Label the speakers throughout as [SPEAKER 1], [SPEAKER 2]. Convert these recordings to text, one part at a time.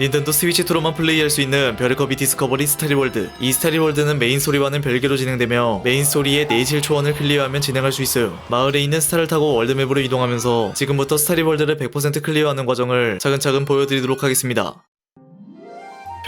[SPEAKER 1] 닌텐도 스위치 2로만 플레이할 수 있는 별의컵이 디스커버리 스타리월드. 이 스타리월드는 메인 스토리와는 별개로 진행되며 메인 스토리의 내실 초원을 클리어하면 진행할 수 있어요. 마을에 있는 스타를 타고 월드맵으로 이동하면서 지금부터 스타리월드를 100% 클리어하는 과정을 차근차근 보여드리도록 하겠습니다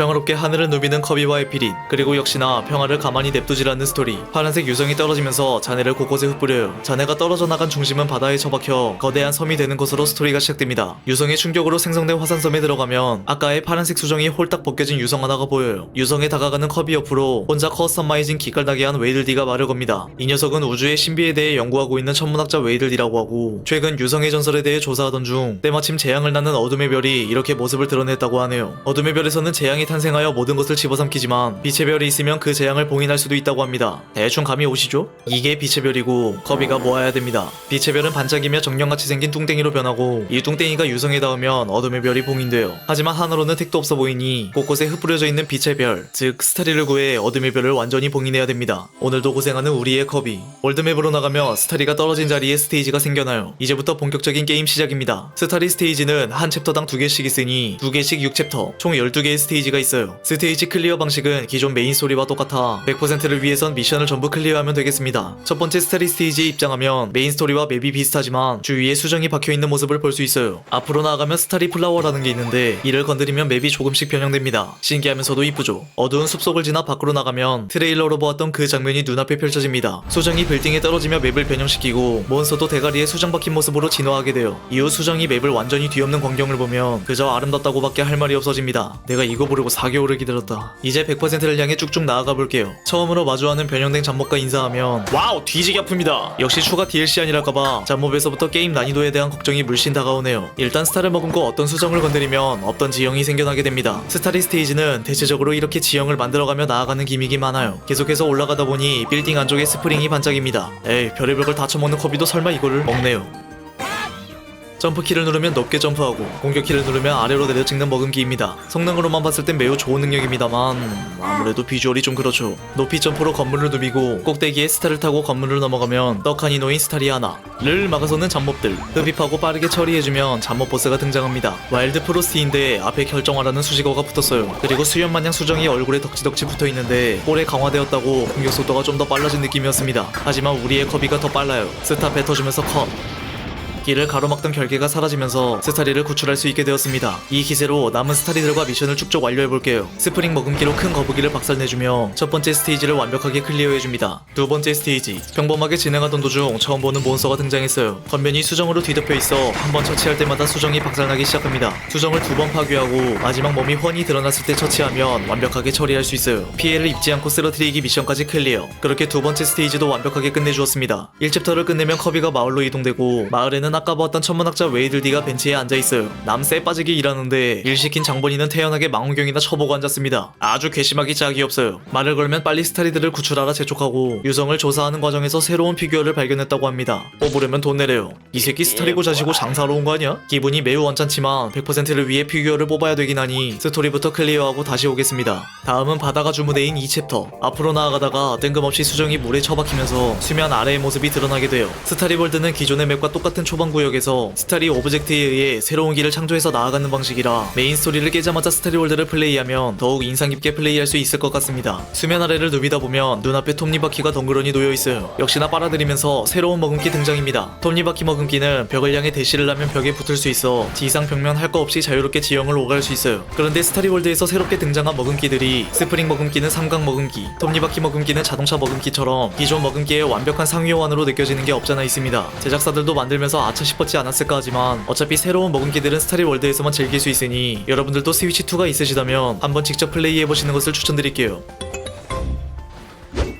[SPEAKER 1] 평화롭게 하늘을 누비는 커비와 에피린 그리고 역시나 평화를 가만히 냅두질 않는 스토리. 파란색 유성이 떨어지면서 자네를 곳곳에 흩뿌려요 자네가 떨어져 나간 중심은 바다에 처박혀 거대한 섬이 되는 것으로 스토리가 시작됩니다. 유성의 충격으로 생성된 화산섬에 들어가면 아까의 파란색 수정이 홀딱 벗겨진 유성 하나가 보여요. 유성에 다가가는 커비 옆으로 혼자 커스터마이징 기깔나게 한 웨이들디가 말을 겁니다. 이 녀석은 우주의 신비에 대해 연구하고 있는 천문학자 웨이들디라고 하고 최근 유성의 전설에 대해 조사하던 중 때마침 재앙을 낳는 어둠의 별이 이렇게 모습을 드러냈다고 하네요. 어둠의 별에서는 재앙이 탄생하여 모든 것을 집어삼키지만 빛의 별이 있으면 그 재앙을 봉인할 수도 있다고 합니다. 대충 감이 오시죠? 이게 빛의 별이고 커비가 모아야 됩니다. 빛의 별은 반짝이며 정령같이 생긴 뚱땡이로 변하고 이 뚱땡이가 유성에 닿으면 어둠의 별이 봉인돼요. 하지만 하나로는 택도 없어 보이니 곳곳에 흩뿌려져 있는 빛의 별, 즉 스타리를 구해 어둠의 별을 완전히 봉인해야 됩니다. 오늘도 고생하는 우리의 커비. 월드맵으로 나가며 스타리가 떨어진 자리에 스테이지가 생겨나요. 이제부터 본격적인 게임 시작입니다. 스타리 스테이지는 한 챕터당 두 개씩 있으니 두 개씩 6챕터, 총 12개의 스테이지 가 있어요. 스테이지 클리어 방식은 기존 메인 스토리와 똑같아 100%를 위해선 미션을 전부 클리어하면 되겠습니다. 첫 번째 스타리 스테이지에 입장하면 메인 스토리와 맵이 비슷하지만 주위에 수정이 박혀있는 모습을 볼 수 있어요. 앞으로 나아가면 스타리 플라워라는 게 있는데 이를 건드리면 맵이 조금씩 변형됩니다. 신기하면서도 이쁘죠. 어두운 숲속을 지나 밖으로 나가면 트레일러로 보았던 그 장면이 눈앞에 펼쳐집니다. 수정이 빌딩에 떨어지며 맵을 변형시키고 몬스터도 대가리에 수정 박힌 모습으로 진화하게 돼요. 이후 수정이 맵을 완전히 뒤엎는 광경을 보면 그저 아름답다고밖에 할 말이 없어집니다. 내가 이거 보 려고 4개월을 기다렸다. 이제 100%를 향해 쭉쭉 나아가 볼게요. 처음으로 마주하는 변형된 잡목과 인사하면 와우 뒤지게 아픕니다. 역시 추가 DLC 아니랄까봐 잡목에서부터 게임 난이도에 대한 걱정이 물씬 다가오네요. 일단 스타를 머금고 어떤 수정을 건드리면 없던 지형이 생겨나게 됩니다. 스타리 스테이지는 대체적으로 이렇게 지형을 만들어가며 나아가는 기믹이 많아요. 계속해서 올라가다 보니 빌딩 안쪽에 스프링이 반짝입니다. 에이 별의별 걸 다 처먹는 커비도 설마 이거를 먹네요. 점프 키를 누르면 높게 점프하고 공격 키를 누르면 아래로 내려 찍는 먹음기입니다. 성능으로만 봤을 땐 매우 좋은 능력입니다만 아무래도 비주얼이 좀 그렇죠. 높이 점프로 건물을 누비고 꼭대기에 스타를 타고 건물을 넘어가면 떡하니 놓인 스타리 하나를 막아서는 잡몹들 흡입하고 빠르게 처리해주면 잡몹 보스가 등장합니다. 와일드 프로스트인데 앞에 결정화라는 수식어가 붙었어요. 그리고 수염 마냥 수정이 얼굴에 덕지덕지 붙어있는데 볼에 강화되었다고 공격 속도가 좀 더 빨라진 느낌이었습니다. 하지만 우리의 커비가 더 빨라요. 스타 뱉어주면서 컷 길을 가로막던 결계가 사라지면서 스타리를 구출할 수 있게 되었습니다. 이 기세로 남은 스타리들과 미션을 쭉쭉 완료해볼게요. 스프링 먹음기로 큰 거북이를 박살내주며 첫 번째 스테이지를 완벽하게 클리어해줍니다. 두 번째 스테이지 평범하게 진행하던 도중 처음 보는 몬스터가 등장했어요. 겉면이 수정으로 뒤덮여 있어 한 번 처치할 때마다 수정이 박살나기 시작합니다. 수정을 두 번 파괴하고 마지막 몸이 훤히 드러났을 때 처치하면 완벽하게 처리할 수 있어요. 피해를 입지 않고 쓰러뜨리기 미션까지 클리어. 그렇게 두 번째 스테이지도 완벽하게 끝내주었습니다. 1챕터를 끝내면 커비가 마을로 이동되고 마을에는 아까 보았던 천문학자 웨이들 디가 벤치에 앉아있어요. 남새 빠지게 일하는데 일 시킨 장본인은 태연하게 망원경이나 쳐보고 앉았습니다. 아주 괘씸하기 짝이 없어요. 말을 걸면 빨리 스타리들을 구출하라 재촉하고 유성을 조사하는 과정에서 새로운 피규어를 발견했다고 합니다. 뽑으려면 돈 내래요. 이 새끼 스타리고 자시고 장사로 온 거 아니야? 기분이 매우 언짢지만 100%를 위해 피규어를 뽑아야 되긴 하니 스토리부터 클리어하고 다시 오겠습니다. 다음은 바다가 주무대인 2챕터. 앞으로 나아가다가 뜬금없이 수정이 물에 처박히면서 수면 아래의 모습이 드러나게 돼요. 스타리월드는 기존의 맵과 똑같은 초반 구역에서 스타리 오브젝트에 의해 새로운 길을 창조해서 나아가는 방식이라 메인 스토리를 깨자마자 스타리월드를 플레이하면 더욱 인상 깊게 플레이할 수 있을 것 같습니다. 수면 아래를 누비다 보면 눈앞에 톱니바퀴가 덩그러니 놓여 있어요. 역시나 빨아들이면서 새로운 먹음기 등장입니다. 톱니바퀴 먹음기는 벽을 향해 대시를 하면 벽에 붙을 수 있어 지상 벽면 할 거 없이 자유롭게 지형을 오갈 수 있어요. 그런데 스타리월드에서 새롭게 등장한 먹음기들이 스프링 먹음기는 삼각 먹음기, 톱니바퀴 먹음기는 자동차 먹음기처럼 기존 먹음기의 완벽한 상위 호환으로 느껴지는 게 없잖아 있습니다. 제작사들도 만들면서 아차 싶었지 않았을까 하지만 어차피 새로운 먹음기들은 스타리 월드에서만 즐길 수 있으니 여러분들도 스위치 2가 있으시다면 한번 직접 플레이해보시는 것을 추천드릴게요.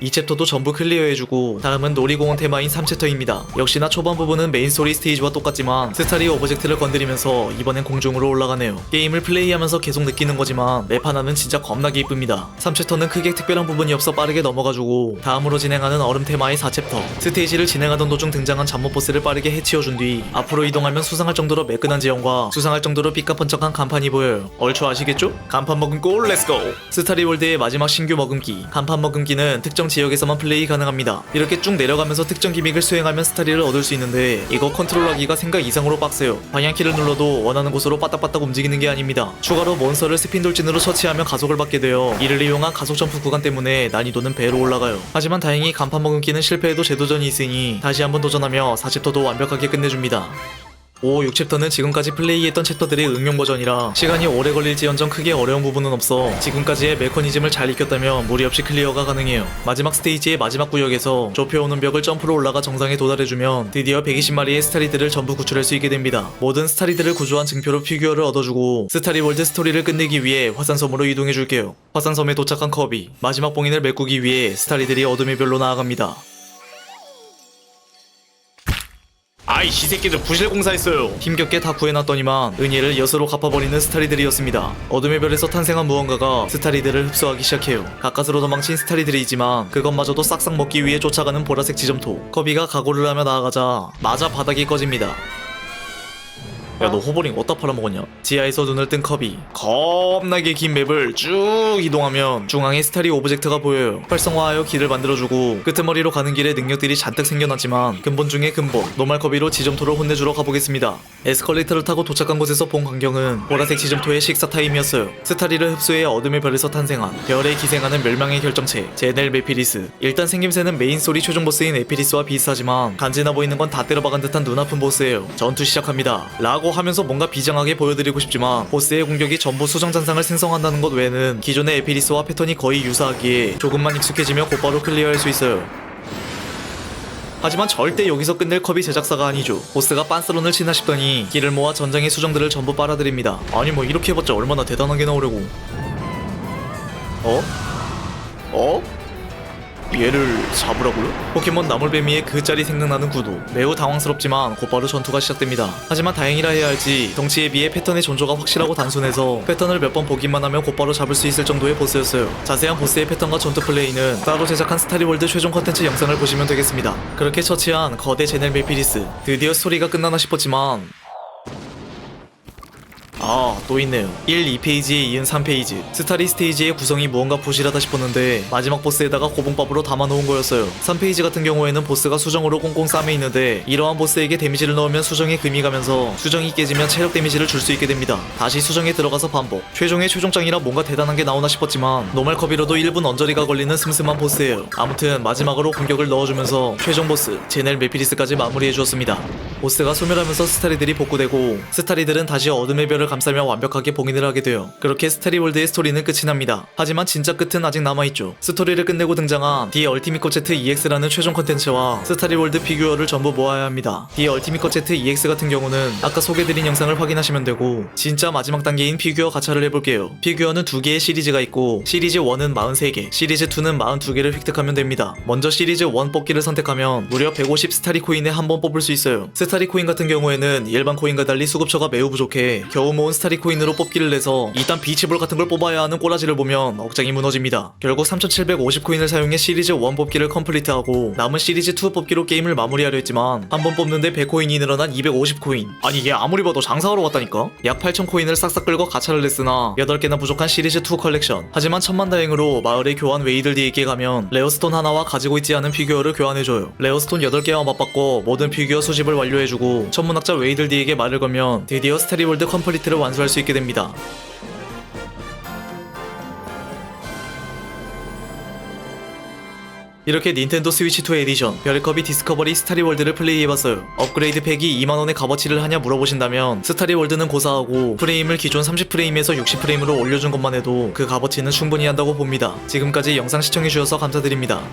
[SPEAKER 1] 이 챕터도 전부 클리어해주고 다음은 놀이공원 테마인 3챕터입니다. 역시나 초반 부분은 메인 스토리 스테이지와 똑같지만 스타리 오브젝트를 건드리면서 이번엔 공중으로 올라가네요. 게임을 플레이하면서 계속 느끼는 거지만 맵 하나는 진짜 겁나게 이쁩니다. 3챕터는 크게 특별한 부분이 없어 빠르게 넘어가주고 다음으로 진행하는 얼음 테마의 4챕터 스테이지를 진행하던 도중 등장한 잠못 보스를 빠르게 해치워준 뒤 앞으로 이동하면 수상할 정도로 매끈한 지형과 수상할 정도로 삐까뻔쩍한 간판이 보여요. 얼추 아시겠죠? 간판 먹음고 렛츠고! 스타리 월드의 마지막 신규 먹음기 간판 먹음기는 특정 지역에서만 플레이 가능합니다. 이렇게 쭉 내려가면서 특정 기믹을 수행하면 스타리를 얻을 수 있는데 이거 컨트롤하기가 생각 이상으로 빡세요. 방향키를 눌러도 원하는 곳으로 빠딱빠딱 움직이는 게 아닙니다. 추가로 몬스터를 스핀 돌진으로 처치하면 가속을 받게 되어 이를 이용한 가속 점프 구간 때문에 난이도는 배로 올라가요. 하지만 다행히 간판 먹음기는 실패해도 재도전이 있으니 다시 한번 도전하며 40토도 완벽하게 끝내줍니다. 5, 6챕터는 지금까지 플레이했던 챕터들의 응용 버전이라 시간이 오래 걸릴지언정 크게 어려운 부분은 없어 지금까지의 메커니즘을 잘 익혔다면 무리 없이 클리어가 가능해요. 마지막 스테이지의 마지막 구역에서 좁혀오는 벽을 점프로 올라가 정상에 도달해주면 드디어 120마리의 스타리들을 전부 구출할 수 있게 됩니다. 모든 스타리들을 구조한 증표로 피규어를 얻어주고 스타리 월드 스토리를 끝내기 위해 화산섬으로 이동해줄게요. 화산섬에 도착한 커비 마지막 봉인을 메꾸기 위해 스타리들이 어둠의 별로 나아갑니다. 아이 시새끼들 부실 공사했어요. 힘겹게 다 구해놨더니만 은혜를 엿으로 갚아버리는 스타리들이었습니다. 어둠의 별에서 탄생한 무언가가 스타리들을 흡수하기 시작해요. 가까스로 도망친 스타리들이지만 그것마저도 싹싹 먹기 위해 쫓아가는 보라색 지점토. 커비가 각오를 하며 나아가자 맞아 바닥이 꺼집니다 야 너 호버링 어디다 팔아먹었냐? 지하에서 눈을 뜬 커비 겁나게 긴 맵을 쭉 이동하면 중앙에 스타리 오브젝트가 보여요. 활성화하여 길을 만들어주고 끄트머리로 가는 길에 능력들이 잔뜩 생겨났지만 근본 중에 근본 노말 커비로 지점토를 혼내주러 가보겠습니다. 에스컬레이터를 타고 도착한 곳에서 본 광경은 보라색 지점토의 식사 타임이었어요. 스타리를 흡수해 어둠의 별에서 탄생한 별에 기생하는 멸망의 결정체 제넬 메피리스. 일단 생김새는 메인 스토리 최종 보스인 에피리스와 비슷하지만 간지나 보이는 건 다 때려박은 듯한 눈아픈 보스예요. 전투 시작합니다. 라고 하면서 뭔가 비장하게 보여드리고 싶지만 보스의 공격이 전부 수정 잔상을 생성한다는 것 외에는 기존의 에피리스와 패턴이 거의 유사하기에 조금만 익숙해지면 곧바로 클리어할 수 있어요 하지만 절대 여기서 끝낼 컵이 제작사가 아니죠. 보스가 빤스런을 치나 싶더니 길을 모아 전장의 수정들을 전부 빨아들입니다. 아니 뭐 이렇게 해봤자 얼마나 대단하게 나오려고. 어? 어? 얘를 잡으라고요? 포켓몬 나물뱀이의 그 짤이 생각나는 구도 매우 당황스럽지만 곧바로 전투가 시작됩니다. 하지만 다행이라 해야 할지 덩치에 비해 패턴의 존조가 확실하고 단순해서 패턴을 몇 번 보기만 하면 곧바로 잡을 수 있을 정도의 보스였어요. 자세한 보스의 패턴과 전투 플레이는 따로 제작한 스타리월드 최종 컨텐츠 영상을 보시면 되겠습니다. 그렇게 처치한 거대 제넬 메피리스. 드디어 스토리가 끝나나 싶었지만 아, 또 있네요. 1, 2페이지에 이은 3페이지. 스타리 스테이지의 구성이 무언가 부실하다 싶었는데 마지막 보스에다가 고봉밥으로 담아놓은 거였어요. 3페이지 같은 경우에는 보스가 수정으로 꽁꽁 싸매 있는데 이러한 보스에게 데미지를 넣으면 수정에 금이 가면서 수정이 깨지면 체력 데미지를 줄 수 있게 됩니다. 다시 수정에 들어가서 반복. 최종의 최종장이라 뭔가 대단한 게 나오나 싶었지만 노멀 컵이로도 1분 언저리가 걸리는 슴슴한 보스예요. 아무튼 마지막으로 공격을 넣어주면서 최종 보스 제넬 메피리스까지 마무리해주었습니다. 보스가 소멸하면서 스타리들이 복구되고 스타리들은 다시 어둠의 별을 감싸며 완벽하게 봉인을 하게 돼요. 그렇게 스타리월드의 스토리는 끝이 납니다. 하지만 진짜 끝은 아직 남아있죠. 스토리를 끝내고 등장한 디 얼티밋 코체트 EX라는 최종 컨텐츠와 스타리월드 피규어를 전부 모아야 합니다. 디 얼티밋 코체트 EX 같은 경우는 아까 소개드린 영상을 확인하시면 되고 진짜 마지막 단계인 피규어 가차를 해볼게요. 피규어는 두 개의 시리즈가 있고 시리즈 1은 43개, 시리즈 2는 42개를 획득하면 됩니다. 먼저 시리즈 1 뽑기를 선택하면 무려 150 스타리 코인에 한 번 뽑을 수 있어요. 스타리 코인 같은 경우에는 일반 코인과 달리 수급처가 매우 부족해 겨우 스타리 코인으로 뽑기를 내서 이딴 비치볼 같은 걸 뽑아야 하는 꼬라지를 보면 억장이 무너집니다. 결국 3750 코인을 사용해 시리즈 1 뽑기를 컴플리트하고 남은 시리즈 2 뽑기로 게임을 마무리하려 했지만 한 번 뽑는데 100코인이 늘어난 250 코인. 아니 얘 아무리 봐도 장사하러 왔다니까? 약 8000 코인을 싹싹 끌고 가차를 냈으나 8개나 부족한 시리즈 2 컬렉션. 하지만 천만다행으로 마을의 교환 웨이들 뒤에 가면 레어스톤 하나와 가지고 있지 않은 피규어를 교환해줘요. 레어스톤 8개와 맞바꿔 모든 피규어 수집을 완료해주고 천문학자 웨이들 뒤에게 말을 걸면 드디어 스테리월드 컴플리 트를 완수할 수 있게 됩니다. 이렇게 닌텐도 스위치 2 에디션 별의컵이 디스커버리 스타리월드를 플레이해봤어요. 업그레이드 팩이 2만원의 값어치를 하냐 물어보신다면 스타리월드는 고사하고 프레임을 기존 30프레임에서 60프레임으로 올려준 것만 해도 그 값어치는 충분히 한다고 봅니다. 지금까지 영상 시청해주셔서 감사드립니다.